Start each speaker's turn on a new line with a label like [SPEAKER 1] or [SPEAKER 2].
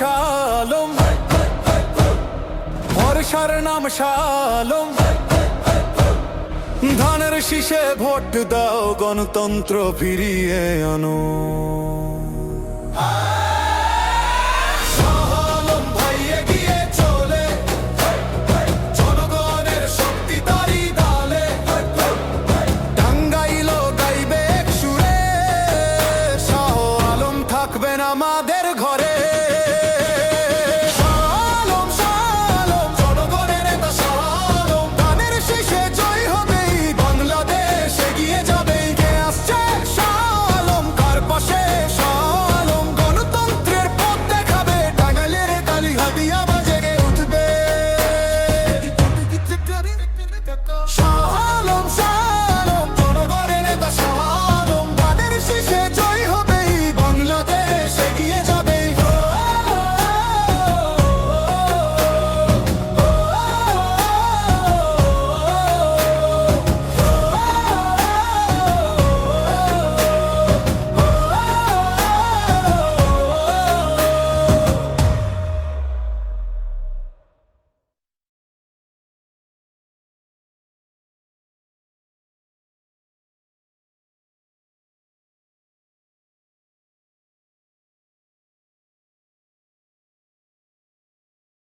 [SPEAKER 1] শালম ভরসার নাম শালম ধানের শীষে ভোট দাও গণতন্ত্র ফিরিয়ে আনো। yeah.